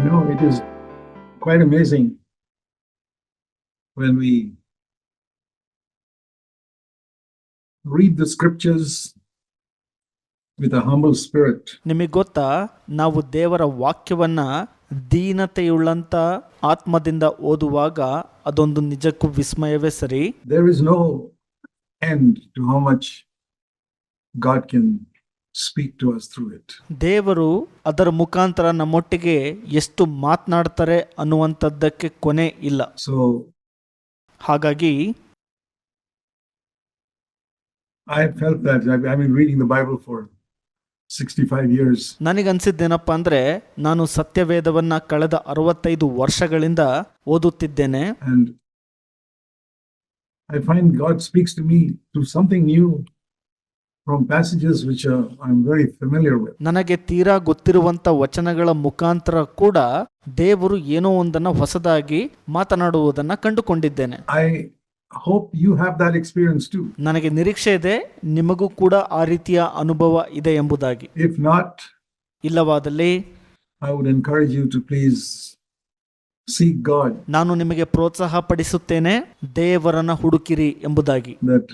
You know, it is quite amazing when we read the scriptures with a humble spirit. ನಿಮಗೆ ಗೊತ್ತಾ ನಾವು ದೇವರ ವಾಕ್ಯವನ್ನ ದೀನತೆಯುಳ್ಳಂತ ಆತ್ಮದಿಂದ ಓದುವಾಗ ಅದೊಂದು ನಿಜಕ್ಕೂ ವಿಸ್ಮಯವೇ ಸರಿ There is no end to how much God can speak to us through it. ದೇವರು ಅದರ ಮುಖಾಂತರ ನಮ್ಮೊಟ್ಟಿಗೆ ಎಷ್ಟು ಮಾತನಾಡ್ತಾರೆ ಅನ್ನುವಂಥದ್ದಕ್ಕೆ ಕೊನೆ ಇಲ್ಲ So ಹಾಗಾಗಿ I felt that i I've been reading the Bible for 65 years. ನನಗನ್ಸಿದ್ದೇನಪ್ಪ ಅಂದ್ರೆ ನಾನು ಸತ್ಯವೇದವನ್ನ ಕಳೆದ ಅರವತ್ತೈದು ವರ್ಷಗಳಿಂದ ಓದುತ್ತಿದ್ದೇನೆ And I find God speaks to me through something new from passages which uh, I'm very familiar with. ನನಗೆ ತೀರಾ ಗೊತ್ತಿರುವಂತ ವಚನಗಳ ಮುಖಾಂತರ ಕೂಡ ದೇವರು ಏನೋ ಒಂದನ್ನ ಹೊಸದಾಗಿ ಮಾತನಾಡುವುದನ್ನ ಕಂಡುಕೊಂಡಿದ್ದೇನೆ I hope you have that experience too. ನನಗೆ ನಿರೀಕ್ಷೆ ಇದೆ ನಿಮಗೂ ಕೂಡ ಆ ರೀತಿಯ ಅನುಭವ ಇದೆ ಎಂಬುದಾಗಿ ಇಫ್ ನಾಟ್ ಇಲ್ಲವಾದಲ್ಲಿ I would encourage you to please seek God ನಾನು ನಿಮಗೆ ಪ್ರೋತ್ಸಾಹ ಪಡಿಸುತ್ತೇನೆ ದೇವರನ್ನ ಹುಡುಕಿರಿ ಎಂಬುದಾಗಿ that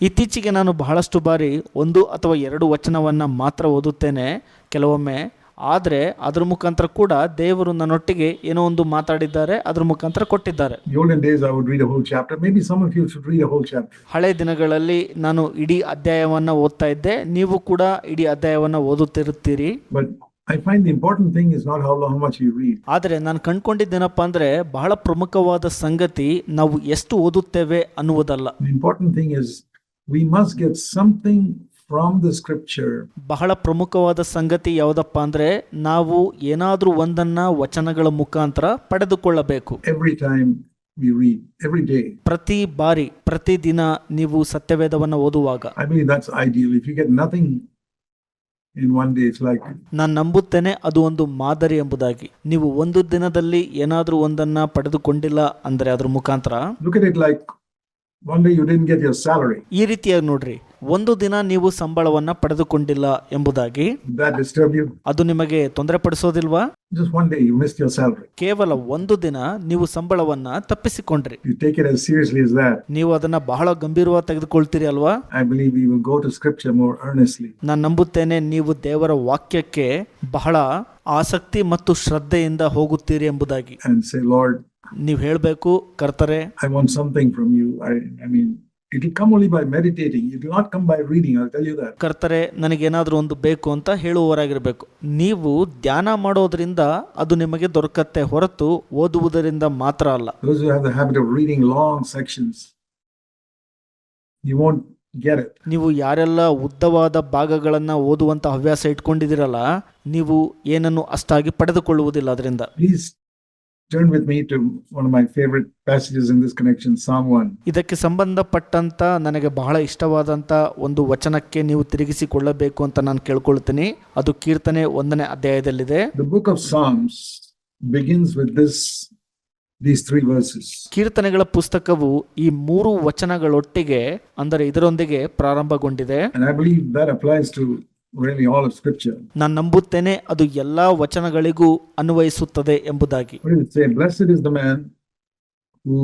ಇತ್ತೀಚೆಗೆ ನಾನು ಬಹಳಷ್ಟು ಬಾರಿ ಒಂದು ಅಥವಾ ಎರಡು ವಚನವನ್ನ ಮಾತ್ರ ಓದುತ್ತೇನೆ ಕೆಲವೊಮ್ಮೆ ಆದರೆ ಅದ್ರ ಮುಖಾಂತರ ಕೂಡ ದೇವರು ನನ್ನೊಟ್ಟಿಗೆ ಏನೋ ಒಂದು ಮಾತಾಡಿದ್ದಾರೆ ಅದ್ರ ಮುಖಾಂತರ ಕೊಟ್ಟಿದ್ದಾರೆ The days I would read a whole chapter. Maybe some of you should read a whole chapter. ಹಳೆ ದಿನಗಳಲ್ಲಿ ನಾನು ಇಡೀ ಅಧ್ಯಾಯವನ್ನ ಓದ್ತಾ ಇದ್ದೆ ನೀವು ಕೂಡ ಇಡೀ ಅಧ್ಯಾಯವನ್ನ ಓದುತ್ತಿರುತ್ತೀರಿ Find the important thing is not how long how much you read. ಆದರೆ ನಾನು ಕಂಡ್ಕೊಂಡಿದ್ದೇನಪ್ಪ ಅಂದ್ರೆ ಬಹಳ ಪ್ರಮುಖವಾದ ಸಂಗತಿ ನಾವು ಎಷ್ಟು ಓದುತ್ತೇವೆ ಅನ್ನುವುದಲ್ಲ. Important thing thing is we must get something from the scripture. ಬಹಳ ಪ್ರಮುಖವಾದ ಸಂಗತಿ ಯಾವುದಪ್ಪ ಅಂದ್ರೆ ನಾವು ಏನಾದರೂ ಒಂದನ್ನ ವಚನಗಳ ಮುಖಾಂತರ ಪಡೆದುಕೊಳ್ಳಬೇಕು. Every time we read, every day. ಪ್ರತಿ ಬಾರಿ ಪ್ರತಿದಿನ ನೀವು ಸತ್ಯವೇದವನ್ನ ಓದುವಾಗ. I mean that's ideal if you get nothing in one day, it's like ನಾನು ನಂಬುತ್ತೇನೆ ಅದು ಒಂದು ಮಾದರಿ ಎಂಬುದಾಗಿ. ನೀವು ಒಂದು ದಿನದಲ್ಲಿ ಏನಾದರೂ ಒಂದನ್ನ ಪಡೆದುಕೊಂಡಿಲ್ಲ ಅಂದ್ರೆ ಅದ್ರ ಮುಖಾಂತರ look at it ಈ ರೀತಿಯಾಗಿ ನೋಡ್ರಿ ಒಂದು ದಿನ ನೀವು ಸಂಬಳವನ್ನ ಪಡೆದುಕೊಂಡಿಲ್ಲ ಎಂಬುದಾಗಿ? ಅದು ನಿಮಗೆ ತೊಂದರೆ ಪಡಿಸೋದಿಲ್ವಾ Just one day you missed your salary. ಕೇವಲ ಒಂದು ದಿನ ನೀವು ಸಂಬಳವನ್ನ ತಪ್ಪಿಸಿಕೊಂಡ್ರಿ You take it seriously as that. ನೀವು ಅದನ್ನ ಬಹಳ ಗಂಭೀರವಾಗಿ ತೆಗೆದುಕೊಳ್ತೀರಿ ಅಲ್ವಾ I believe we will go to scripture more earnestly. ನಾನು ನಂಬುತ್ತೇನೆ ನೀವು ದೇವರ ವಾಕ್ಯಕ್ಕೆ ಬಹಳ ಆಸಕ್ತಿ ಮತ್ತು ಶ್ರದ್ಧೆಯಿಂದ ಹೋಗುತ್ತೀರಿ ಎಂಬುದಾಗಿ ನೀವು ಹೇಳಬೇಕು ಕರ್ತರೆ. I want something from you I I mean it come only by meditating it not come by reading I tell you that ಕರ್ತರೆ ನನಗೆ ಏನಾದರೂ ಒಂದು ಬೇಕು ಅಂತ ಹೇಳುವವರಾಗಿರಬೇಕು. ನೀವು ಧ್ಯಾನ ಮಾಡೋದ್ರಿಂದ ಅದು ನಿಮಗೆ ದೊರಕತ್ತೆ ಹೊರತು ಓದುವುದರಿಂದ ಮಾತ್ರ ಅಲ್ಲ. Because you have the habit of reading long sections you won't ನೀವು ಯಾರೆಲ್ಲ ಉದ್ದವಾದ ಭಾಗಗಳನ್ನ ಓದುವಂತ ಹವ್ಯಾಸ ಇಟ್ಕೊಂಡಿದಿರಲ್ಲ ನೀವು ಏನನ್ನು ಅಷ್ಟಾಗಿ ಪಡೆದುಕೊಳ್ಳುವುದಿಲ್ಲ ಅದರಿಂದ. Please turn with me to one of my favorite passages in this connection, Psalm 1. ಇದಕ್ಕೆ ಸಂಬಂಧಪಟ್ಟಂತ ನನಗೆ ಬಹಳ ಇಷ್ಟವಾದಂತ ಒಂದು ವಚನಕ್ಕೆ ನೀವು ತಿರುಗಿಸಿಕೊಳ್ಳಬೇಕು ಅಂತ ನಾನು ಕೇಳ್ಕೊಳ್ತೀನಿ ಅದು ಕೀರ್ತನೆ ಒಂದನೇ ಅಧ್ಯಾಯದಲ್ಲಿದೆ The book of Psalms begins with this these three verses. ಕೀರ್ತನೆಗಳ ಪುಸ್ತಕವು ಈ ಮೂರು ವಚನಗಳೊಟ್ಟಿಗೆ ಅಂದರೆ ಇದರೊಂದಿಗೆ ಪ್ರಾರಂಭಗೊಂಡಿದೆ And I believe that applies to really all of scripture. ನಾನು ನಂಬುತ್ತೇನೆ ಅದು ಎಲ್ಲಾ ವಚನಗಳಿಗೂ ಅನ್ವಯಿಸುತ್ತದೆ ಎಂಬುದಾಗಿ What does it say? Blessed is the man who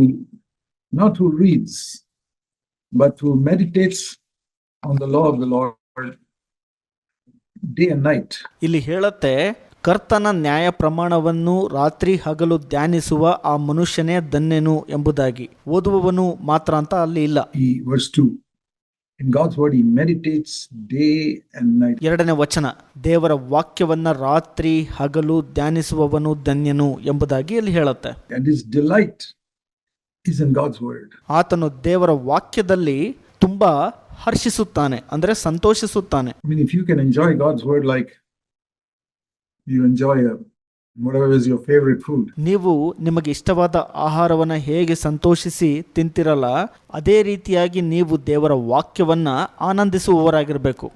not who reads, but who meditates on the law of the Lord day and night. ಇಲ್ಲಿ ಹೇಳತ್ತೆ ಕರ್ತನ ನ್ಯಾಯ ಪ್ರಮಾಣವನ್ನು ರಾತ್ರಿ ಹಗಲು ಧ್ಯಾನಿಸುವ ಆ ಮನುಷ್ಯನೇ ಧನ್ಯನು ಎಂಬುದಾಗಿ ಓದುವವನು ಮಾತ್ರ ಅಂತ ಅಲ್ಲಿ ಇಲ್ಲ He verse 2. In God's word, he meditates day and night. ಎರಡನೇ ವಚನ ದೇವರ ವಾಕ್ಯವನ್ನ ರಾತ್ರಿ ಹಗಲು ಧ್ಯಾನಿಸುವವನು ಧನ್ಯನು ಎಂಬುದಾಗಿ ಇಲ್ಲಿ ಹೇಳುತ್ತೆ word. ಆತನು ದೇವರ ವಾಕ್ಯದಲ್ಲಿ ತುಂಬಾ ಹರ್ಷಿಸುತ್ತಾನೆ ಅಂದ್ರೆ ಸಂತೋಷಿಸುತ್ತಾನೆ I mean, if you can enjoy God's word like you enjoy a, ನೀವು ನಿಮಗೆ ಇಷ್ಟವಾದ ಆಹಾರವನ್ನ ಹೇಗೆ ಸಂತೋಷಿಸಿ ತಿಂತಿರಲ್ಲ ಅದೇ ರೀತಿಯಾಗಿ ನೀವು ದೇವರ ವಾಕ್ಯವನ್ನ ಆನಂದಿಸುವವರಾಗಿರಬೇಕು.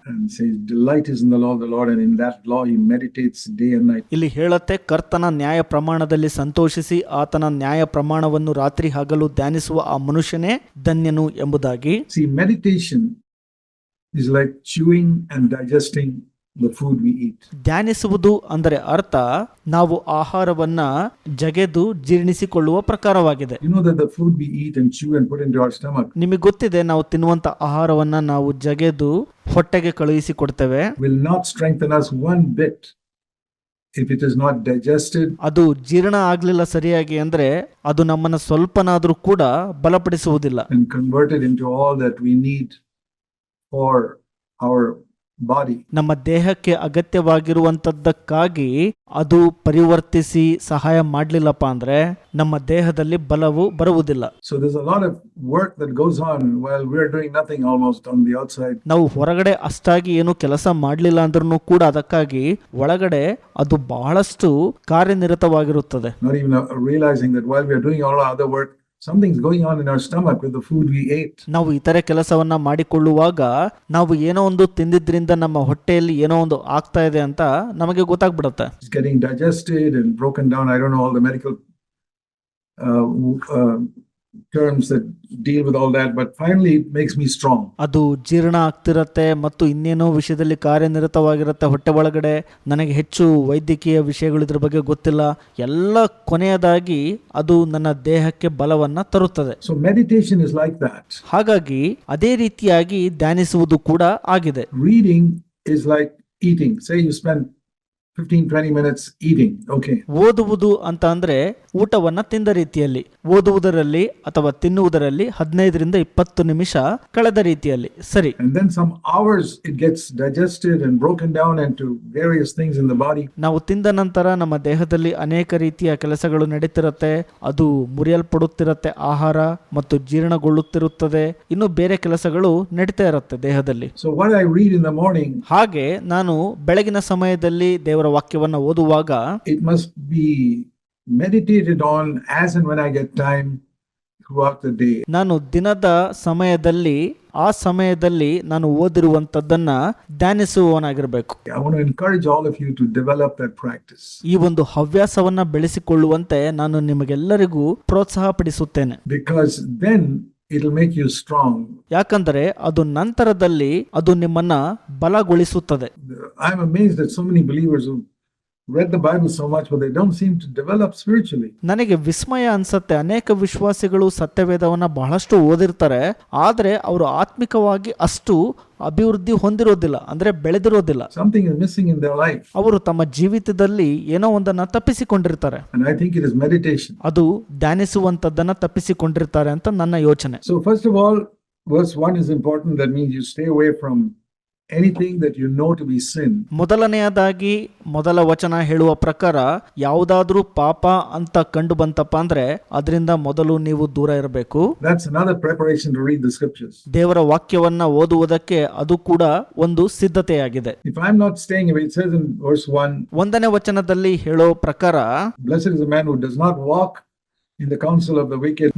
ಇಲ್ಲಿ ಹೇಳತ್ತೆ ಕರ್ತನ ನ್ಯಾಯ ಪ್ರಮಾಣದಲ್ಲಿ ಸಂತೋಷಿಸಿ ಆತನ ನ್ಯಾಯ ಪ್ರಮಾಣವನ್ನು ರಾತ್ರಿ ಹಗಲು ಧ್ಯಾನಿಸುವ ಆ ಮನುಷ್ಯನೇ ಧನ್ಯನು ಎಂಬುದಾಗಿ. Meditation meditation is like chewing and ಧ್ಯಾನಿಸುವುದು ಅಂದರೆ ಅರ್ಥ ನಾವು ಆಹಾರವನ್ನ ಜಗೆದು ಜೀರ್ಣಿಸಿಕೊಳ್ಳುವ ಪ್ರಕಾರವಾಗಿದೆ. ನಿಮಗೆ ಗೊತ್ತಿದೆ ನಾವು ತಿನ್ನುವಂತ ಆಹಾರವನ್ನ ನಾವು ಜಗೆದು ಹೊಟ್ಟೆಗೆ ಕಳುಹಿಸಿ ಕೊಡ್ತೇವೆ If it is not digested, ಅದು ಜೀರ್ಣ ಆಗ್ಲಿಲ್ಲ ಸರಿಯಾಗಿ ಅಂದ್ರೆ ಅದು ನಮ್ಮನ್ನ ಸ್ವಲ್ಪನಾದ್ರೂ ಕೂಡ ಬಲಪಡಿಸುವುದಿಲ್ಲ. Converted in all that we need for our body. ನಮ್ಮ ದೇಹಕ್ಕೆ ಅಗತ್ಯವಾಗಿರುವಂತದ್ದಕ್ಕಾಗಿ ಅದು ಪರಿವರ್ತಿಸಿ ಸಹಾಯ ಮಾಡಲಿಲ್ಲಪ್ಪ ಅಂದ್ರೆ ನಮ್ಮ ದೇಹದಲ್ಲಿ ಬಲವು ಬರುವುದಿಲ್ಲ. ನಾವು ಹೊರಗಡೆ ಅಷ್ಟಾಗಿ ಏನು ಕೆಲಸ ಮಾಡಲಿಲ್ಲ ಅಂದ್ರೂ ಕೂಡ ಅದಕ್ಕಾಗಿ ಒಳಗಡೆ ಅದು ಬಹಳಷ್ಟು ಕಾರ್ಯನಿರತವಾಗಿರುತ್ತದೆ. That we are doing something's going on in our stomach with the food we ate ನಾವು ಇತರೆ ಕೆಲಸವನ್ನ ಮಾಡಿಕೊಳ್ಳುವಾಗ ನಾವು ಏನೋ ಒಂದು ತಿಂದಿದ್ರಿಂದ ನಮ್ಮ ಹೊಟ್ಟೆಯಲ್ಲಿ ಏನೋ ಒಂದು ಆಗ್ತಾ ಇದೆ ಅಂತ ನಮಗೆ ಗೊತ್ತಾಗ್ಬಿಡುತ್ತೆ it's broken down. I don't know all the medical uh, w- uh, terms that deal with all that, but finally it makes me strong. ಅದು ಜೀರ್ಣ ಆಗ್ತಿರತ್ತೆ ಮತ್ತು ಇನ್ನೇನೋ ವಿಷಯದಲ್ಲಿ ಕಾರ್ಯನಿರತವಾಗಿರುತ್ತೆ ಹೊಟ್ಟೆ ಒಳಗಡೆ ನನಗೆ ಹೆಚ್ಚು ವೈದ್ಯಕೀಯ ವಿಷಯಗಳು ಇದ್ರ ಬಗ್ಗೆ ಗೊತ್ತಿಲ್ಲ ಎಲ್ಲ ಕೊನೆಯದಾಗಿ ಅದು ನನ್ನ ದೇಹಕ್ಕೆ ಬಲವನ್ನ ತರುತ್ತದೆ So meditation is like that. ಹಾಗಾಗಿ ಅದೇ ರೀತಿಯಾಗಿ ಧ್ಯಾನಿಸುವುದು ಕೂಡ ಆಗಿದೆ Reading is like eating. Say you spend 15, 20 minutes eating. Okay. ಓದುವುದು ಅಂತ ಅಂದ್ರೆ ಊಟವನ್ನ ತಿಂದ ರೀತಿಯಲ್ಲಿ ಓದುವುದರಲ್ಲಿ ಅಥವಾ ತಿನ್ನುವುದರಲ್ಲಿ ಹದಿನೈದರಿಂದ ಇಪ್ಪತ್ತು ನಿಮಿಷ ಕಳೆದ ರೀತಿಯಲ್ಲಿ. ಸರಿ. ನಾವು ತಿಂದ ನಂತರ ನಮ್ಮ ದೇಹದಲ್ಲಿ ಅನೇಕ ರೀತಿಯ ಕೆಲಸಗಳು ನಡೀತಿರುತ್ತೆ. ಅದು ಮುರಿಯಲ್ಪಡುತ್ತಿರುತ್ತೆ ಆಹಾರ ಮತ್ತು ಜೀರ್ಣಗೊಳ್ಳುತ್ತಿರುತ್ತದೆ. ಇನ್ನು ಬೇರೆ ಕೆಲಸಗಳು ನಡೀತಾ ಇರುತ್ತೆ ದೇಹದಲ್ಲಿ. ಹಾಗೆ ನಾನು ಬೆಳಗಿನ ಸಮಯದಲ್ಲಿ ದೇವರ ವಾಕ್ಯವನ್ನು ಓದುವಾಗ it must be meditated on as and when I get time throughout the day. ನಾನು ದಿನದ ಸಮಯದಲ್ಲಿ ಆ ಸಮಯದಲ್ಲಿ ನಾನು ಓದಿರುವಂತದ್ದನ್ನ ಧ್ಯಾನಿಸುವವನಾಗಿರಬೇಕು I want to encourage all of you to develop that practice ಈ ಒಂದು ಹವ್ಯಾಸವನ್ನ ಬೆಳೆಸಿಕೊಳ್ಳುವಂತೆ ನಾನು ನಿಮಗೆಲ್ಲರಿಗೂ ಪ್ರೋತ್ಸಾಹ ಪಡಿಸುತ್ತೇನೆ because then it'll make you strong. ಯಾಕಂದರೆ ಅದು ನಂತರದಲ್ಲಿ ಅದು ನಿಮ್ಮನ್ನ ಬಲಗೊಳಿಸುತ್ತದೆ I'm amazed that so many believers who ನನಗೆ ವಿಸ್ಮಯ ಅನ್ಸತ್ತೆ. ಅನೇಕ ವಿಶ್ವಾಸಿಗಳು ಸತ್ಯವೇದವನ್ನ ಬಹಳಷ್ಟು ಓದಿರ್ತಾರೆ. ಆದ್ರೆ ಅವರು ಆತ್ಮಿಕವಾಗಿ ಅಷ್ಟು ಅಭಿವೃದ್ಧಿ ಹೊಂದಿರೋದಿಲ್ಲ. ಅಂದ್ರೆ ಬೆಳೆದಿರೋದಿಲ್ಲ. Something is missing in their life. ಅವರು ತಮ್ಮ ಜೀವಿತದಲ್ಲಿ ಏನೋ ಒಂದನ್ನ ತಪ್ಪಿಸಿಕೊಂಡಿರ್ತಾರೆ. And I think it is meditation. ಅದು ಧ್ಯಾನಿಸುವಂತದ್ದನ್ನ ತಪ್ಪಿಸಿಕೊಂಡಿರ್ತಾರೆ ಅಂತ ನನ್ನ ಯೋಚನೆ. So, first of all, verse 1 is important. That means you stay away from anything that you know to be sin ಮೊದಲನೆಯದಾಗಿ ಮೊದಲ ವಚನ ಹೇಳುವ ಪ್ರಕಾರ ಯಾವುದಾದ್ರೂ ಪಾಪ ಅಂತ ಕಂಡುಬಂತಪ್ಪ ಅಂದ್ರೆ ಅದರಿಂದ ಮೊದಲು ನೀವು ದೂರ ಇರಬೇಕು. ದೇವರ ವಾಕ್ಯವನ್ನ ಓದುವುದಕ್ಕೆ ಅದು ಕೂಡ ಒಂದು ಸಿದ್ಧತೆಯಾಗಿದೆ. ಇಫ್ ಒಂದನೇ ವಚನದಲ್ಲಿ ಹೇಳೋ ಪ್ರಕಾರ bless is man who does not walk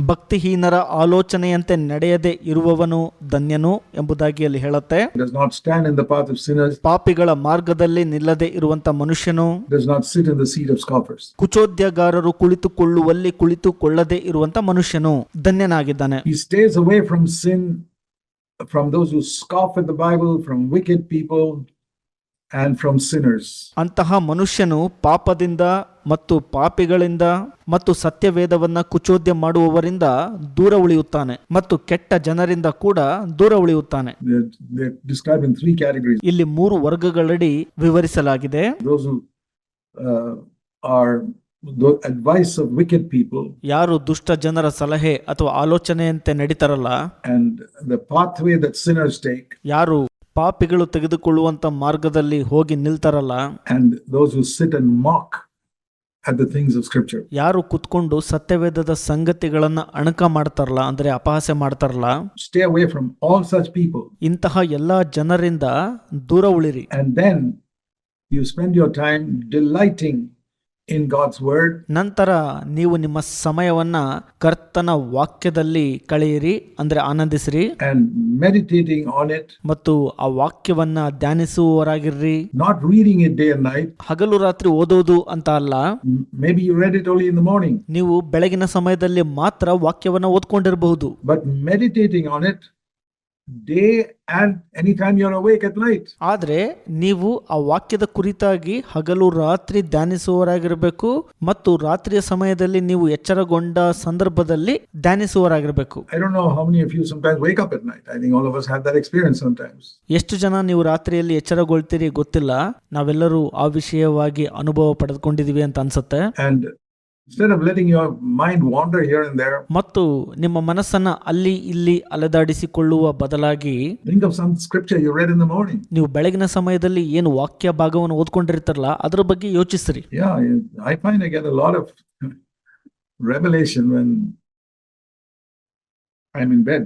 ಭಕ್ತಿಹೀನರ ಆಲೋಚನೆಯಂತೆ ನಡೆಯದೆ ಇರುವವನು ಧನ್ಯನು ಎಂಬುದಾಗಿ ಅಲ್ಲಿ ಹೇಳುತ್ತೆ. ಪಾಪಿಗಳ ಮಾರ್ಗದಲ್ಲಿ ನಿಲ್ಲದೆ ಇರುವಂತಹ ಮನುಷ್ಯನು ಕುಚೋದ್ಯಗಾರರು ಕುಳಿತುಕೊಳ್ಳುವಲ್ಲಿ ಕುಳಿತುಕೊಳ್ಳದೆ ಇರುವಂತಹ ಮನುಷ್ಯನು ಧನ್ಯನಾಗಿದ್ದಾನೆ. From those who scoff at the bible from wicked people. And from sinners. ಅಂತಹ ಮನುಷ್ಯನು ಪಾಪದಿಂದ ಮತ್ತು ಪಾಪಿಗಳಿಂದ ಮತ್ತು ಸತ್ಯವೇದವನ್ನ ಕುಚೋದ್ಯ ಮಾಡುವವರಿಂದ ದೂರ ಉಳಿಯುತ್ತಾನೆ ಮತ್ತು ಕೆಟ್ಟ ಜನರಿಂದ ಕೂಡ ದೂರ ಉಳಿಯುತ್ತಾನೆ They're, they're described in three categories ಇಲ್ಲಿ ಮೂರು ವರ್ಗಗಳಡಿ ವಿವರಿಸಲಾಗಿದೆ those who uh, are the advice of wicked people, ಯಾರು ದುಷ್ಟ ಜನರ ಸಲಹೆ ಅಥವಾ ಆಲೋಚನೆಯಂತೆ ನಡೀತಾರಲ್ಲ and the pathway that sinners take, ಯಾರು ಪಾಪಿಗಳು ತೆಗೆದುಕೊಳ್ಳುವಂತ ಮಾರ್ಗದಲ್ಲಿ ಹೋಗಿ ನಿಲ್ತಾರಲ್ಲ? ಯಾರು ಕುತ್ಕೊಂಡು ಸತ್ಯವೇದದ ಸಂಗತಿಗಳನ್ನ ಅಣಕ ಮಾಡ್ತಾರಲ್ಲ ಅಂದ್ರೆ ಅಪಹಾಸ್ಯ ಮಾಡ್ತಾರಲ್ಲ? Stay away from all such people ಇಂತಹ ಎಲ್ಲಾ ಜನರಿಂದ ದೂರ ಉಳಿರಿ. And then you spend your time delighting in God's word. ನಂತರ ನೀವು ನಿಮ್ಮ ಸಮಯವನ್ನ ಕರ್ತನ ವಾಕ್ಯದಲ್ಲಿ ಕಳೆಯಿರಿ ಅಂದ್ರೆ ಆನಂದಿಸಿರಿ. And meditating on it, ಮತ್ತು ಆ ವಾಕ್ಯವನ್ನ ಧ್ಯಾನಿಸುವವರಾಗಿರ್ರಿ. Not reading it day and night. ಹಗಲು ರಾತ್ರಿ ಓದೋದು ಅಂತ ಅಲ್ಲ. May Maybe you read it only in the morning, ನೀವು ಬೆಳಗಿನ ಸಮಯದಲ್ಲಿ ಮಾತ್ರ ವಾಕ್ಯವನ್ನ ಓದ್ಕೊಂಡಿರಬಹುದು. But meditating on it day and anytime you're awake at night. ಆದರೆ ನೀವು ಆ ವಾಕ್ಯದ ಕುರಿತಾಗಿ ಹಗಲು ರಾತ್ರಿ ಧ್ಯಾನಿಸುವವರಾಗಿರಬೇಕು ಮತ್ತು ರಾತ್ರಿಯ ಸಮಯದಲ್ಲಿ ನೀವು ಎಚ್ಚರಗೊಂಡ ಸಂದರ್ಭದಲ್ಲಿ ಧ್ಯಾನಿಸುವವರಾಗಿರಬೇಕು I don't know how many of you sometimes wake up at night. I think all of us have that experience sometimes. ಎಷ್ಟು ಜನ ನೀವು ರಾತ್ರಿಯಲ್ಲಿ ಎಚ್ಚರಗೊಳ್ತೀರಿ ಗೊತ್ತಿಲ್ಲ ನಾವೆಲ್ಲರೂ ಆ ವಿಷಯವಾಗಿ ಅನುಭವ ಪಡೆದುಕೊಂಡಿದೀವಿ ಅಂತ ಅನ್ಸುತ್ತೆ And instead of letting your mind wander here and there, ಮತ್ತು ನಿಮ್ಮ ಮನಸ್ಸನ್ನ ಅಲ್ಲಿ ಇಲ್ಲಿ ಅಲೆದಾಡಿಸಿಕೊಳ್ಳುವ ಬದಲಾಗಿ think of some scripture you read in the morning. ನೀವು ಬೆಳಗಿನ ಸಮಯದಲ್ಲಿ ಏನು ವಾಕ್ಯ ಭಾಗವನ್ನು ಓದ್ಕೊಂಡಿರ್ತಾರಲ್ಲ ಅದ್ರ ಬಗ್ಗೆ ಯೋಚಿಸ್ರಿ Yeah, I find I get a lot of revelation when I'm in bed,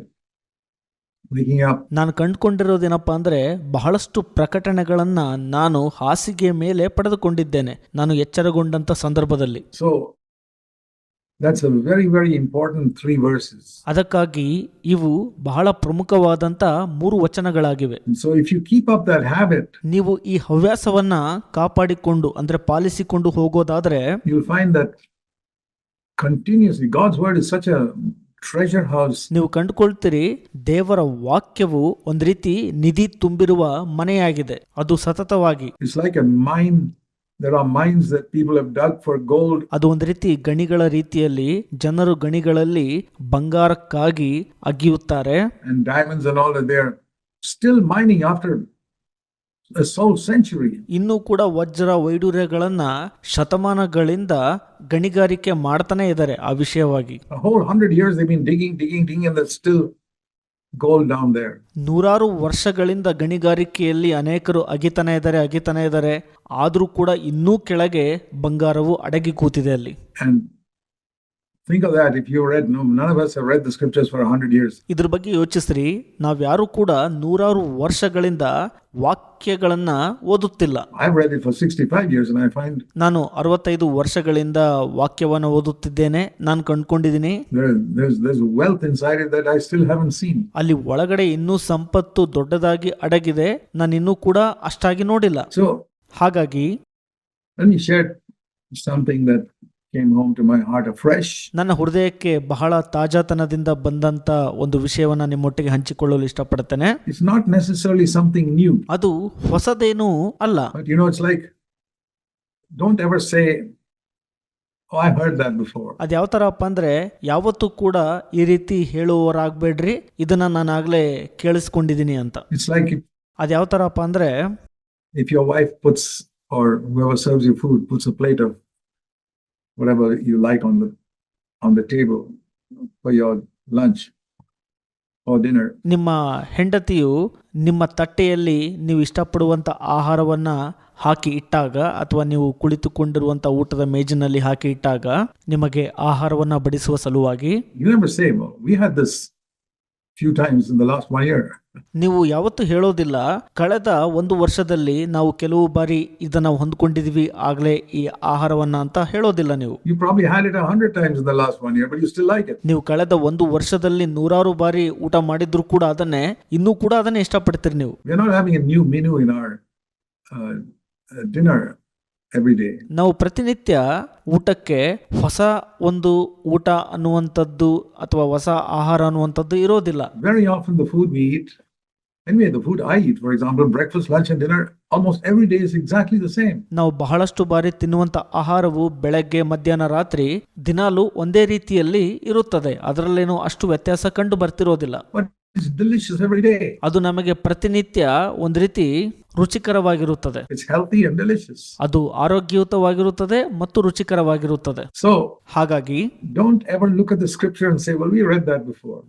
waking up. ನಾನು ಕಂಡುಕೊಂಡಿರೋದೇನಪ್ಪ ಅಂದ್ರೆ ಬಹಳಷ್ಟು ಪ್ರಕಟಣೆಗಳನ್ನ ನಾನು ಹಾಸಿಗೆ ಮೇಲೆ ಪಡೆದುಕೊಂಡಿದ್ದೇನೆ ನಾನು ಎಚ್ಚರಗೊಂಡಂತ ಸಂದರ್ಭದಲ್ಲಿ So that's a very, very important three verses. ಅದಕ್ಕಾಗಿ ಇವು ಬಹಳ ಪ್ರಮುಖವಾದಂತ ಮೂರು ವಚನಗಳಾಗಿವೆ so so if you keep up that habit, ನೀವು ಈ ಹವ್ಯಾಸವನ್ನ ಕಾಪಾಡಿಕೊಂಡು ಅಂದ್ರೆ ಪಾಲಿಸಿಕೊಂಡು ಹೋಗೋದಾದ್ರೆ you'll find that continuously God's word is such a treasure house. ನೀವು ಕಂಡುಕೊಳ್ತೀರಿ ದೇವರ ವಾಕ್ಯವು ಒಂದ್ ರೀತಿ ನಿಧಿ ತುಂಬಿರುವ ಮನೆಯಾಗಿದೆ ಅದು ಸತತವಾಗಿ It's like a mine. There ಅದು ಒಂದು ರೀತಿ ಗಣಿಗಳ ರೀತಿಯಲ್ಲಿ ಜನರು ಗಣಿಗಳಲ್ಲಿ ಬಂಗಾರಕ್ಕಾಗಿ ಅಗಿಯುತ್ತಾರೆ. ಅಂಡ್ ಆಫ್ಟರ್ A soul ಕೂಡ ವಜ್ರ ವೈಡೂರ್ಯಗಳನ್ನ ಶತಮಾನಗಳಿಂದ ಗಣಿಗಾರಿಕೆ ಮಾಡ್ತಾನೆ ಇದ್ದಾರೆ ಆ ವಿಷಯವಾಗಿ. Gold down there. ನೂರಾರು ವರ್ಷಗಳಿಂದ ಗಣಿಗಾರಿಕೆಯಲ್ಲಿ ಅನೇಕರು ಅಗಿತಾನೆ ಇದ್ದಾರೆ ಅಗಿತಾನೆ ಇದ್ದಾರೆ ಆದರೂ ಕೂಡ ಇನ್ನೂ ಕೆಳಗೆ ಬಂಗಾರವು ಅಡಗಿ ಕೂತಿದೆ ಅಲ್ಲಿ And ಇದ್ರ ಬಗ್ಗೆ ಯೋಚಿಸ್ರಿ. ನಾವ್ಯಾರು ಕೂಡ ನೂರಾರು ವರ್ಷಗಳಿಂದ ವಾಕ್ಯಗಳನ್ನ ಓದುತ್ತಿಲ್ಲ. ನಾನು ಅರವತ್ತೈದು ವರ್ಷಗಳಿಂದ ವಾಕ್ಯವನ್ನು ಓದುತ್ತಿದ್ದೇನೆ. ನಾನು ಕಂಡುಕೊಂಡಿದ್ದೀನಿ. ಅಲ್ಲಿ ಒಳಗಡೆ ಇನ್ನೂ ಸಂಪತ್ತು ದೊಡ್ಡದಾಗಿ ಅಡಗಿದೆ. ನಾನು ಇನ್ನೂ ಕೂಡ ಅಷ್ಟಾಗಿ ನೋಡಿಲ್ಲ. ಹಾಗಾಗಿ ನನ್ನ ಹೃದಯಕ್ಕೆ ಬಹಳ ತಾಜಾತನದಿಂದ ಬಂದಂತ ಒಂದು ವಿಷಯವನ್ನ ನಿಮ್ಮೊಟ್ಟಿಗೆ ಹಂಚಿಕೊಳ್ಳಲು ಇಷ್ಟಪಡುತ್ತೇನೆ ಇಟ್ಸ್ ನಾಟ್ ನೆಸೆಸರ್ಲಿ ಸಮಥಿಂಗ್ ಅದು ಹೊಸದೇನು ಅಲ್ಲ. But you know it's like don't ever say I heard that before ಅದು ಯಾವ ತರಪ್ಪ ಅಂದ್ರೆ ಯಾವತ್ತು ಕೂಡ ಈ ರೀತಿ ಹೇಳುವವರಾಗಬೇಡ್ರಿ ಇದನ್ನ ನಾನು ಆಗ್ಲೇ ಕೇಳಿಸ್ಕೊಂಡಿದ್ದೀನಿ ಅಂತ. ಇಟ್ಸ್ ಲೈಕ್ ಅದು ಯಾವ ತರಪ್ಪ ಅಂದ್ರೆ if your wife puts or serves you food puts a plate of whatever you like on the on the table for your lunch or dinner. ನಿಮ್ಮ ಹೆಂಡತಿಯು ನಿಮ್ಮ ತಟ್ಟೆಯಲ್ಲಿ ನೀವು ಇಷ್ಟಪಡುವಂತ ಆಹಾರವನ್ನ ಹಾಕಿ ಇಟ್ಟಾಗ ಅಥವಾ ನೀವು ಕುಳಿತುಕೊಂಡಿರುವಂತ ಊಟದ ಮೇಜಿನಲ್ಲಿ ಹಾಕಿ ಇಟ್ಟಾಗ ನಿಮಗೆ ಆಹಾರವನ್ನ ಬಡಿಸುವ ಸಲುವಾಗಿ you never say well we had this few times in the last one year ನೀವು ಯಾವತ್ತೂ ಹೇಳೋದಿಲ್ಲ ಕಳೆದ ಒಂದು ವರ್ಷದಲ್ಲಿ ನಾವು ಕೆಲವು ಬಾರಿ ಇದನ್ನ ಹೊಂದ್ಕೊಂಡಿದೀವಿ ಆಗ್ಲೇ ಈ ಆಹಾರವನ್ನ ಅಂತ ಹೇಳೋದಿಲ್ಲ ನೀವು you probably had it a hundred times in the last one year but you still like it ನೀವು ಕಳೆದ ಒಂದು ವರ್ಷದಲ್ಲಿ ನೂರಾರು ಬಾರಿ ಊಟ ಮಾಡಿದ್ರು ಕೂಡ ಅದನ್ನೇ ಇನ್ನೂ ಕೂಡ ಅದನ್ನೇ ಇಷ್ಟಪಡ್ತೀರಿ ನೀವು we're not having a new menu in our uh, uh, dinner ನಾವು ಪ್ರತಿನಿತ್ಯ ಊಟಕ್ಕೆ ಹೊಸ ಒಂದು ಊಟ ಅನ್ನುವಂಥದ್ದು ಅಥವಾ ಹೊಸ ಆಹಾರ ಅನ್ನುವಂಥದ್ದು ಇರೋದಿಲ್ಲ. Very often the food we eat anyway the food I eat for example breakfast lunch and dinner almost every day is exactly the same ನಾವು ಬಹಳಷ್ಟು ಬಾರಿ ತಿನ್ನುವಂತ ಆಹಾರವು ಬೆಳಗ್ಗೆ ಮಧ್ಯಾಹ್ನ ರಾತ್ರಿ ದಿನಾಲು ಒಂದೇ ರೀತಿಯಲ್ಲಿ ಇರುತ್ತದೆ. ಅದರಲ್ಲೇನು ಅಷ್ಟು ವ್ಯತ್ಯಾಸ ಕಂಡು ಬರ್ತಿರೋದಿಲ್ಲ. But ಅದು ನಮಗೆ ಪ್ರತಿನಿತ್ಯ ಒಂದು ರೀತಿ ರುಚಿಕರವಾಗಿರುತ್ತದೆ. ಅದು ಆರೋಗ್ಯಯುತವಾಗಿರುತ್ತದೆ ಮತ್ತು ರುಚಿಕರವಾಗಿರುತ್ತದೆ. ಸೊ ಹಾಗಾಗಿ ಡೋಂಟ್ ಎವರ್ ಲುಕ್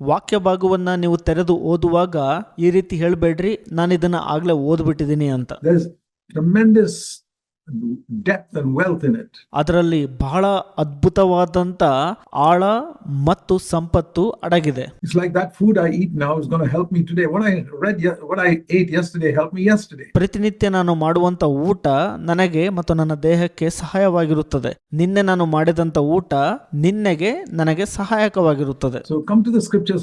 ವಾಕ್ಯ ಭಾಗವನ್ನ ನೀವು ತೆರೆದು ಓದುವಾಗ ಈ ರೀತಿ ಹೇಳಬೇಡ್ರಿ ನಾನು ಇದನ್ನ ಆಗ್ಲೇ ಓದ್ಬಿಟ್ಟಿದ್ದೀನಿ ಅಂತ. ಅದರಲ್ಲಿ ಬಹಳ ಅದ್ಭುತವಾದಂತ ಆಳ ಮತ್ತು ಸಂಪತ್ತು ಅಡಗಿದೆ. It's like that food I eat now is gonna help me today ಪ್ರತಿನಿತ್ಯ ನಾನು ಮಾಡುವಂತ ಊಟ ನನಗೆ ಮತ್ತು ನನ್ನ ದೇಹಕ್ಕೆ ಸಹಾಯವಾಗಿರುತ್ತದೆ. ನಿನ್ನೆ ನಾನು ಮಾಡಿದಂತ ಊಟ ನಿನ್ನೆಗೆ ನನಗೆ ಸಹಾಯಕವಾಗಿರುತ್ತದೆ. Come to the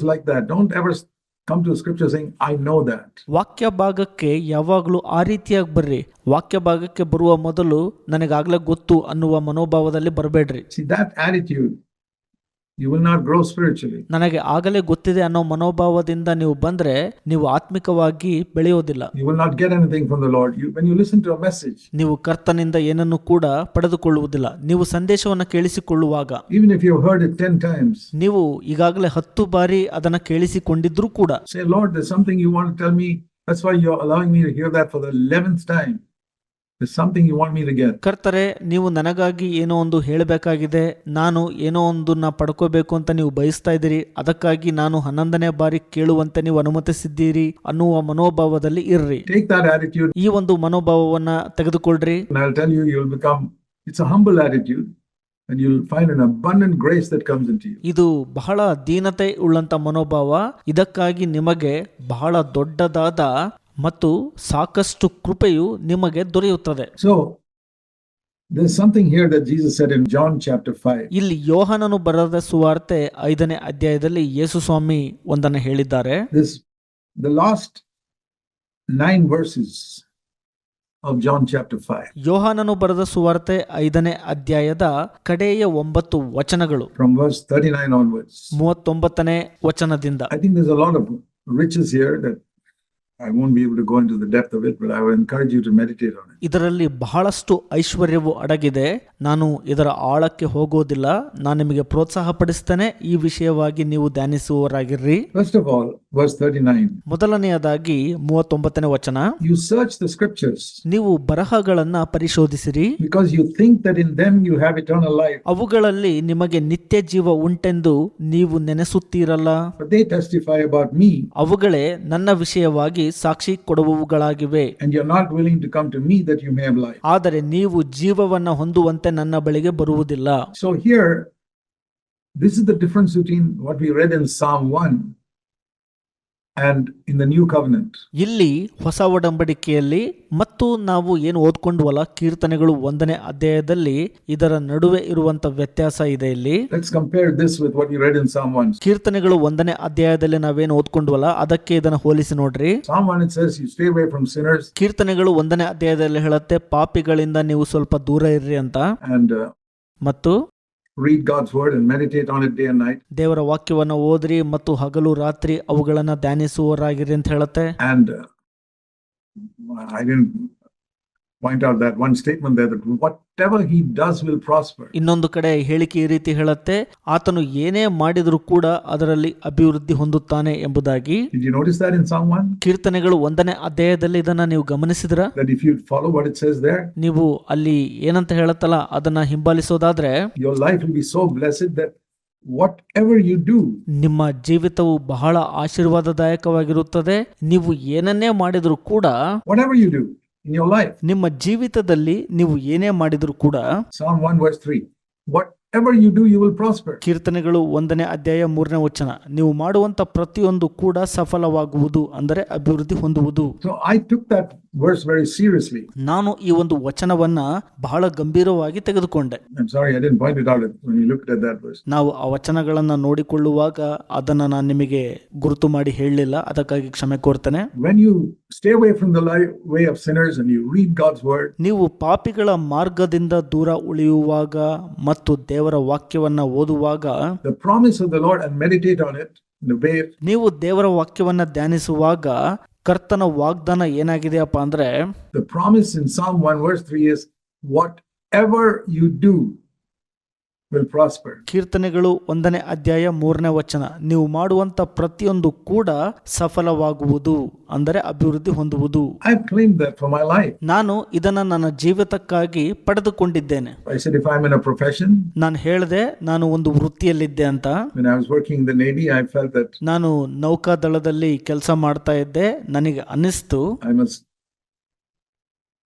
like that come to the scripture saying i know that. ವಾಕ್ಯ ಭಾಗಕ್ಕೆ ಯಾವಾಗಲೂ ಆ ರೀತಿಯಾಗಿ ಬರ್ರಿ. ವಾಕ್ಯ ಭಾಗಕ್ಕೆ ಬರುವ ಮೊದಲು ನನಗಾಗ್ಲೇ ಗೊತ್ತು ಅನ್ನುವ ಮನೋಭಾವದಲ್ಲಿ ಬರಬೇಡ್ರಿ. See that attitude you will not grow spiritually ನನಗೆ ಆಗಲೇ ಗೊತ್ತಿದೆ ಅನ್ನೋ ಮನೋಭಾವದಿಂದ ನೀವು ಬಂದ್ರೆ ನೀವು ಆತ್ಮಿಕವಾಗಿ ಬೆಳೆಯೋದಿಲ್ಲ. You will not get anything from the Lord you when you listen to a message ನೀವು ಕರ್ತನಿಂದ ಏನನ್ನು ಕೂಡ ಪಡೆದುಕೊಳ್ಳುವುದಿಲ್ಲ. ನೀವು ಸಂದೇಶವನ್ನು ಕೇಳಿಸಿಕೊಳ್ಳುವಾಗ even if you heard it 10 times ನೀವು ಈಗಾಗಲೇ ಹತ್ತು ಬಾರಿ ಅದನ್ನ ಕೇಳಿಸಿಕೊಂಡಿದ್ರೂ ಕೂಡ. say, Lord, something you want to tell me that's why you are allowing me to hear that for the 11th time. ಕರ್ತರೆ ನೀವು ನನಗಾಗಿ ಏನೋ ಒಂದು ಹೇಳಬೇಕಾಗಿದೆ. ನಾನು ಏನೋ ಒಂದನ್ನ ಪಡ್ಕೋಬೇಕು ಅಂತ ನೀವು ಬಯಸ್ತಾ ಇದ್ದೀರಿ. ಅದಕ್ಕಾಗಿ ನಾನು ಹನ್ನೊಂದನೇ ಬಾರಿ ಕೇಳುವಂತೆ ನೀವು ಅನುಮತಿಸಿದ್ದೀರಿ. ಅನ್ನುವ ಮನೋಭಾವದಲ್ಲಿ ಇರ್ರಿ. ಈ ಒಂದು ಮನೋಭಾವವನ್ನ ತೆಗೆದುಕೊಳ್ಳ್ರಿ. ಇದು ಬಹಳ ದೀನತೆ ಉಳ್ಳಂತ ಮನೋಭಾವ. ಇದಕ್ಕಾಗಿ ನಿಮಗೆ ಬಹಳ ದೊಡ್ಡದಾದ ಮತ್ತು ಸಾಕಷ್ಟು ಕೃಪೆಯು ನಿಮಗೆ ದೊರೆಯುತ್ತದೆ so there's something here that Jesus said in John chapter 5. ಇಲ್ಲಿ ಯೋಹಾನನು ಬರೆದ ಸುವಾರ್ತೆ ಐದನೇ ಅಧ್ಯಾಯದಲ್ಲಿ ಯೇಸು ಸ್ವಾಮಿ ಒಂದನ್ನು ಹೇಳಿದ್ದಾರೆ This, the last nine verses of John chapter 5. ಯೋಹಾನನು ಬರೆದ ಸುವಾರ್ತೆ ಐದನೇ ಅಧ್ಯಾಯದ ಕಡೆಯ ಒಂಬತ್ತು ವಚನಗಳು from verse 39 onwards. ಮೂವತ್ತೊಂಬತ್ತನೇ ವಚನದಿಂದ I think there's a lot of riches here that I won't be able to go into the depth of it, but I would encourage you to meditate on it. ಇದರಲ್ಲಿ ಬಹಳಷ್ಟು ಐಶ್ವರ್ಯವು ಅಡಗಿದೆ. ನಾನು ಇದರ ಆಳಕ್ಕೆ ಹೋಗೋದಿಲ್ಲ. ನಾನು ನಿಮಗೆ ಪ್ರೋತ್ಸಾಹ ಪಡಿಸ್ತೇನೆ ಈ ವಿಷಯವಾಗಿ ನೀವು ಧ್ಯಾನಿಸುವವರಾಗಿರ್ರಿ. ಫಸ್ಟ್ ಆಫ್ all, ತರ್ಟಿ 39 ಮೊದಲನೆಯದಾಗಿ ಮೂವತ್ತೊಂಬತ್ತನೇ ವಚನ. ಯು ಸರ್ಚ್ ದ ಸ್ಕ್ರಿಪ್ಚರ್ಸ್ ನೀವು ಬರಹಗಳನ್ನ ಪರಿಶೋಧಿಸಿರಿ. Because you think that in them you have eternal life ಅವುಗಳಲ್ಲಿ ನಿಮಗೆ ನಿತ್ಯ ಜೀವ ಉಂಟೆಂದು ನೀವು ನೆನೆಸುತ್ತೀರಲ್ಲ. But ಟೆಸ್ಟಿಫೈ ಅಬೌಟ್ ಮೀ ಅವುಗಳೇ ನನ್ನ ವಿಷಯವಾಗಿ ಸಾಕ್ಷಿ ಕೊಡುವವುಗಳಾಗಿವೆ. And you are not willing to come to me that you may have life. ಆದರೆ ನೀವು ಜೀವವನ್ನ ಹೊಂದುವಂತೆ ನನ್ನ ಬಳಿಗೆ ಬರುವುದಿಲ್ಲ So here, this is the difference between what we read in Psalm 1 and in the new covenant ಇಲ್ಲಿ ಹೊಸ ಒಡಂಬಡಿಕೆಯಲ್ಲಿ ಮತ್ತು ನಾವು ಏನು ಓದ್ಕೊಂಡ್ವಲ್ಲ ಕೀರ್ತನೆಗಳು ಒಂದನೇ ಅಧ್ಯಾಯದಲ್ಲಿ ಇದರ ನಡುವೆ ಇರುವಂತ ವ್ಯತ್ಯಾಸ ಇದೆ ಇಲ್ಲಿ. Let's compare this with what we read in Psalm 1. ಕೀರ್ತನೆಗಳು ಒಂದನೇ ಅಧ್ಯಾಯದಲ್ಲಿ ನಾವೇನು ಓದ್ಕೊಂಡ್ವಲ್ಲ ಅದಕ್ಕೆ ಇದನ್ನ ಹೋಲಿಸಿ ನೋಡ್ರಿ. Psalm 1 it says, You stay away from sinners. ಕೀರ್ತನೆಗಳು ಒಂದನೇ ಅಧ್ಯಾಯದಲ್ಲಿ ಹೇಳುತ್ತೆ ಪಾಪಿಗಳಿಂದ ನೀವು ಸ್ವಲ್ಪ ದೂರ ಇರ್ರಿ ಅಂತ. Uh, ಮತ್ತು read God's word and meditate on it day and night. ದೇವರ ವಾಕ್ಯವನ್ನು ಓದ್ರಿ ಮತ್ತು ಹಗಲು ರಾತ್ರಿ ಅವುಗಳನ್ನ ಧ್ಯಾನಿಸುವವರಾಗಿರಿ ಅಂತ ಹೇಳುತ್ತೆ And uh, I didn't point out that one statement there that whatever he does will prosper. ಇನ್ನೊಂದು ಕಡೆ ಹೇಳಿಕೆ ಈ ರೀತಿ ಹೇಳುತ್ತೆ ಆತನು ಏನೇ ಮಾಡಿದರೂ ಕೂಡ ಅದರಲ್ಲಿ ಅಭಿವೃದ್ಧಿ ಹೊಂದುತ್ತಾನೆ ಎಂಬುದಾಗಿ Did you notice that in Psalm 1? ಕೀರ್ತನೆಗಳು ಒಂದನೇ ಅಧ್ಯಾಯದಲ್ಲಿ ಇದನ್ನ ನೀವು ಗಮನಿಸಿದ್ರ That if you follow what it says there, ನೀವು ಅಲ್ಲಿ ಏನಂತ ಹೇಳುತ್ತಲ್ಲ ಅದನ್ನ ಹಿಂಬಾಲಿಸೋದಾದ್ರೆ your life will be so blessed that whatever you do, ನಿಮ್ಮ ಜೀವಿತವು ಬಹಳ ಆಶೀರ್ವಾದದಾಯಕವಾಗಿರುತ್ತದೆ ನೀವು ಏನನ್ನೇ ಮಾಡಿದರೂ ಕೂಡ whatever you do in your life, ನಿಮ್ಮ ಜೀವಿತದಲ್ಲಿ ನೀವು ಏನೇ ಮಾಡಿದ್ರು ಕೂಡ Psalm 1 verse 3, whatever you do, you will prosper. ಕೀರ್ತನೆಗಳು ಒಂದನೇ ಅಧ್ಯಾಯ ಮೂರನೇ ವಚನ ನೀವು ಮಾಡುವಂತ ಪ್ರತಿಯೊಂದು ಕೂಡ ಸಫಲವಾಗುವುದು ಅಂದರೆ ಅಭಿವೃದ್ಧಿ ಹೊಂದುವುದು So I took that verse very seriously. ನಾನು ಈ ಒಂದು ವಚನವನ್ನ ಬಹಳ ಗಂಭೀರವಾಗಿ ತೆಗೆದುಕೊಂಡೆ I'm sorry I didn't point it out when you looked at that verse. ನಾವು ಆ ವಚನಗಳನ್ನ ನೋಡಿಕೊಳ್ಳುವಾಗ ಅದನ್ನ ನಾನು ನಿಮಗೆ ಗುರುತು ಮಾಡಿ ಹೇಳಲಿಲ್ಲ ಅದಕ್ಕಾಗಿ ಕ್ಷಮೆ ಕೋರ್ತೇನೆ When you stay away from the way of sinners and you read God's word, ನೀವು ಪಾಪಿಗಳ ಮಾರ್ಗದಿಂದ ದೂರ ಉಳಿಯುವಾಗ ಮತ್ತು ದೇವರ ವಾಕ್ಯವನ್ನ ಓದುವಾಗ the promise of the Lord and meditate on it ನೀವು ದೇವರ ವಾಕ್ಯವನ್ನ ಧ್ಯಾನಿಸುವಾಗ ಕರ್ತನ ವಾಗ್ದಾನ ಏನಾಗಿದೆಯಪ್ಪ ಅಂದ್ರೆ the promise in one 1 verse 3 whatever you do will prosper. ಕೀರ್ತನೆಗಳು ಒಂದನೇ ಅಧ್ಯಾಯ ಮೂರನೇ ವಚನ. ನೀವು ಮಾಡುವಂತ ಪ್ರತಿಯೊಂದು ಕೂಡ ಸಫಲವಾಗುವುದು ಅಂದರೆ ಅಭಿವೃದ್ಧಿ ಹೊಂದುವುದು. Have claimed that for my life. ನಾನು ಇದನ್ನ ನನ್ನ ಜೀವಿತಕ್ಕಾಗಿ ಪಡೆದುಕೊಂಡಿದ್ದೇನೆ. I said if I'm in a profession, ನಾನು ಹೇಳಿದೆ ನಾನು ಒಂದು ವೃತ್ತಿಯಲ್ಲಿದ್ದೆ ಅಂತ. when I was working in the Navy, I felt that ನಾನು ನೌಕಾದಳದಲ್ಲಿ ಕೆಲಸ ಮಾಡ್ತಾ ಇದ್ದೆ ನನಗೆ ಅನ್ನಿಸ್ತು I must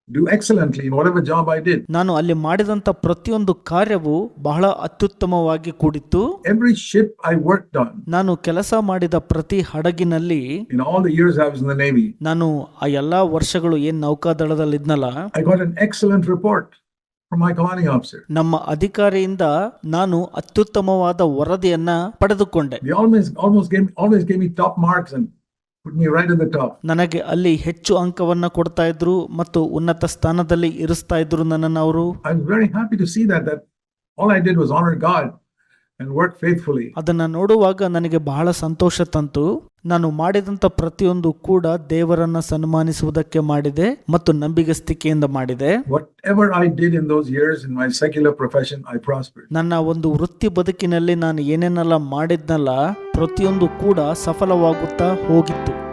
do excellently in whatever job I did. ನಾನು ಅಲ್ಲಿ ಮಾಡಿದಂತ ಪ್ರತಿಯೊಂದು ಕಾರ್ಯವು ಬಹಳ ಅತ್ಯುತ್ತಮವಾಗಿ ಕೂಡಿತ್ತು Every ship I worked on, ನಾನು ಕೆಲಸ ಮಾಡಿದ ಪ್ರತಿ ಹಡಗಿನಲ್ಲಿ in all the years I was in the Navy, ನಾನು ಆ ಎಲ್ಲಾ ವರ್ಷಗಳು ಏನ್ ನೌಕಾದಳದಲ್ಲಿದ್ನಲ್ಲ I got an excellent report from my commanding officer. ನಮ್ಮ ಅಧಿಕಾರಿಯಿಂದ ನಾನು ಅತ್ಯುತ್ತಮವಾದ ವರದಿಯನ್ನ ಪಡೆದುಕೊಂಡೆ They always almost gave always gave me top marks and ನನಗೆ ಅಲ್ಲಿ ಹೆಚ್ಚು ಅಂಕವನ್ನ ಕೊಡ್ತಾ ಇದ್ರು ಮತ್ತು ಉನ್ನತ ಸ್ಥಾನದಲ್ಲಿ ಇರಿಸ್ತಾ ಇದ್ರು ನನ್ನನ್ನು ಅವರು. I very happy to see that that that all I did was honor God and worked faithfully. ಅದನ್ನ ನೋಡುವಾಗ ನನಗೆ ಬಹಳ ಸಂತೋಷ ತಂತು. ನಾನು ಮಾಡಿದಂಥ ಪ್ರತಿಯೊಂದು ಕೂಡ ದೇವರನ್ನ ಸನ್ಮಾನಿಸುವುದಕ್ಕೆ ಮಾಡಿದೆ ಮತ್ತು ನಂಬಿಗಸ್ತಿಕೆಯಿಂದ ಮಾಡಿದೆ. Whatever I did in those years in my secular profession, I prospered. ನನ್ನ ಒಂದು ವೃತ್ತಿ ಬದುಕಿನಲ್ಲಿ ನಾನು ಏನೇನೆಲ್ಲ ಮಾಡಿದ್ನಲ್ಲ ಪ್ರತಿಯೊಂದು ಕೂಡ ಸಫಲವಾಗುತ್ತಾ ಹೋಗಿತ್ತು.